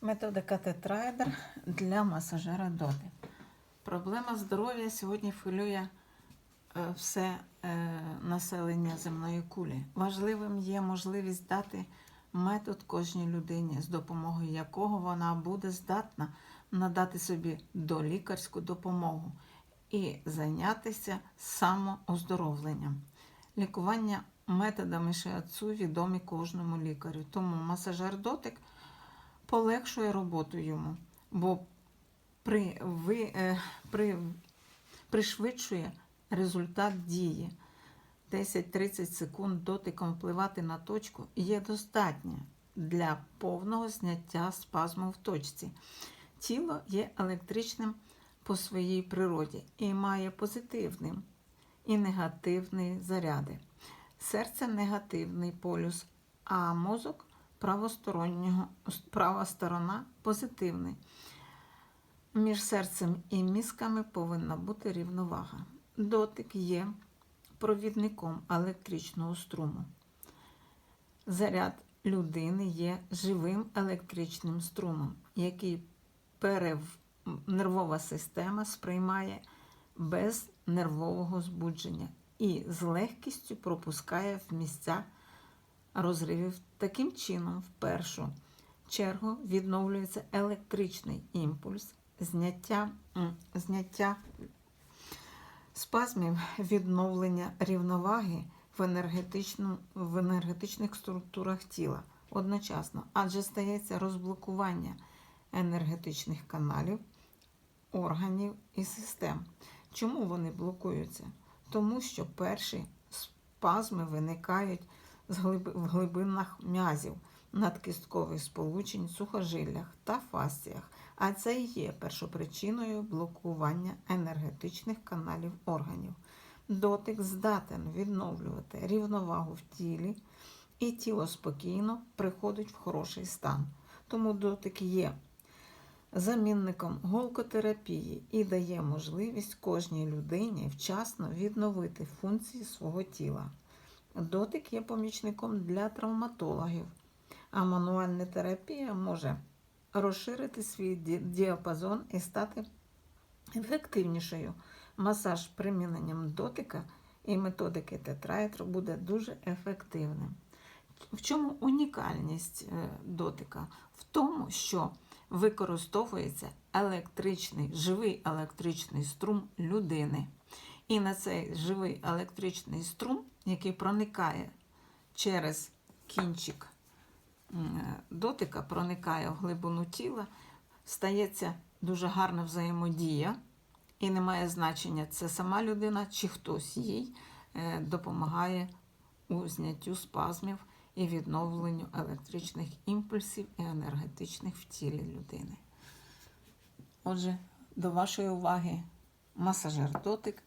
Методика тетрайдер для масажера доти. Проблема здоров'я сьогодні хвилює е, все е, населення земної кулі. Важливим є можливість дати метод кожній людині, з допомогою якого вона буде здатна надати собі долікарську допомогу і зайнятися самооздоровленням. Лікування методами шиацу відомі кожному лікарю. Тому масажер дотик полегшує роботу йому, бо при, ви, е, при, пришвидшує результат дії. 10-30 секунд дотиком впливати на точку є достатньо для повного зняття спазму в точці. Тіло є електричним по своїй природі і має позитивний і негативний заряди. Серце негативний полюс, а мозок правостороннього, права сторона позитивний. Між серцем і мізками повинна бути рівновага. Дотик є провідником електричного струму. Заряд людини є живим електричним струмом, який перев... нервова система сприймає без нервового збудження і з легкістю пропускає в місця розривів. Таким чином, в першу чергу відновлюється електричний імпульс, зняття, зняття спазмів, відновлення рівноваги в, в енергетичних структурах тіла одночасно, адже стається розблокування енергетичних каналів, органів і систем. Чому вони блокуються? Тому що перші спазми виникають в глибинах м'язів, надкісткових сполучень, сухожиллях та фасціях. А це і є першопричиною блокування енергетичних каналів органів. Дотик здатен відновлювати рівновагу в тілі, і тіло спокійно приходить в хороший стан. Тому дотик є замінником голкотерапії і дає можливість кожній людині вчасно відновити функції свого тіла. Дотик є помічником для травматологів, а мануальна терапія може розширити свій діапазон і стати ефективнішою. Масаж приміненням дотика і методики тетраєтру буде дуже ефективним. В чому унікальність е, дотика? В тому, що використовується електричний, живий електричний струм людини. І на цей живий електричний струм, який проникає через кінчик дотика, проникає в глибину тіла, стається дуже гарна взаємодія, і не має значення, це сама людина чи хтось їй е, допомагає у зняттю спазмів і відновленню електричних імпульсів і енергетичних в тілі людини. Отже, до вашої уваги масажер дотик